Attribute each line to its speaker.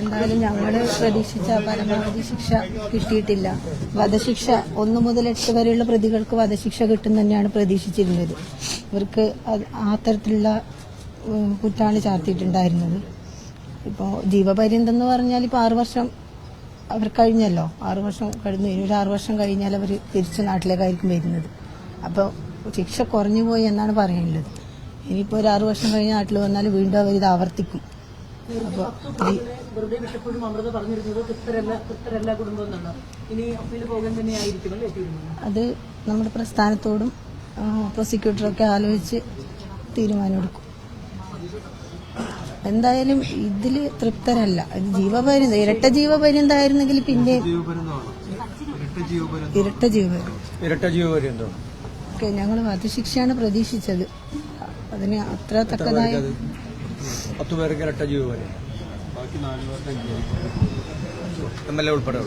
Speaker 1: എന്തായാലും ഞങ്ങൾ പ്രതീക്ഷിച്ച പരമാവധി ശിക്ഷ കിട്ടിയിട്ടില്ല. വധശിക്ഷ ഒന്ന് മുതൽ എട്ട് വരെയുള്ള പ്രതികൾക്ക് വധശിക്ഷ കിട്ടും തന്നെയാണ് പ്രതീക്ഷിച്ചിരുന്നത്. ഇവർക്ക് ആ തരത്തിലുള്ള കുറ്റാണ് ചാർത്തിയിട്ടുണ്ടായിരുന്നത്. ഇപ്പോൾ ജീവപര്യന്തം എന്ന് പറഞ്ഞാൽ ഇപ്പോൾ ആറു വർഷം അവർ കഴിഞ്ഞല്ലോ. ആറു വർഷം കഴിഞ്ഞു. ഇനി ഒരു ആറു വർഷം കഴിഞ്ഞാൽ അവർ തിരിച്ച് നാട്ടിലേക്കായിരിക്കും വരുന്നത്. അപ്പോൾ ശിക്ഷ കുറഞ്ഞു പോയി എന്നാണ് പറയാനുള്ളത്. ഇനിയിപ്പോൾ ഒരു ആറു വർഷം കഴിഞ്ഞ് നാട്ടിൽ വന്നാൽ വീണ്ടും അവർ ഇത് ആവർത്തിക്കും.
Speaker 2: വെറുതെ വിട്ടപ്പോഴും അമൃത പറഞ്ഞിരുന്നത് തൃപ്തരല്ല തൃപ്തരല്ല കുടുംബം എന്നാണ്. ഇനി അപ്പീൽ പോകാൻ തന്നെ ആയിരിക്കും അല്ലേ തീരുമാനം?
Speaker 1: അത് നമ്മുടെ പ്രസ്ഥാനത്തോടും പ്രോസിക്യൂട്ടറൊക്കെ ആലോചിച്ച് തീരുമാനമെടുക്കും. എന്തായാലും ഇതിൽ തൃപ്തരല്ല. ജീവപര്യന്ത ഇരട്ട ജീവപര്യന്തായിരുന്നെങ്കിൽ പിന്നെ ഇരട്ട ജീവപര്യന്തം.
Speaker 3: ഇരട്ട ജീവപര്യന്തോ.
Speaker 1: ഓക്കെ ഞങ്ങൾ വധശിക്ഷയാണ് പ്രതീക്ഷിച്ചത്. അതിന് അത്ര തക്കതായ
Speaker 3: പത്ത് പേരൊക്കെ ഇരട്ട ജീവപര്യന്തം എം എൽ എ ഉൾപ്പെടെ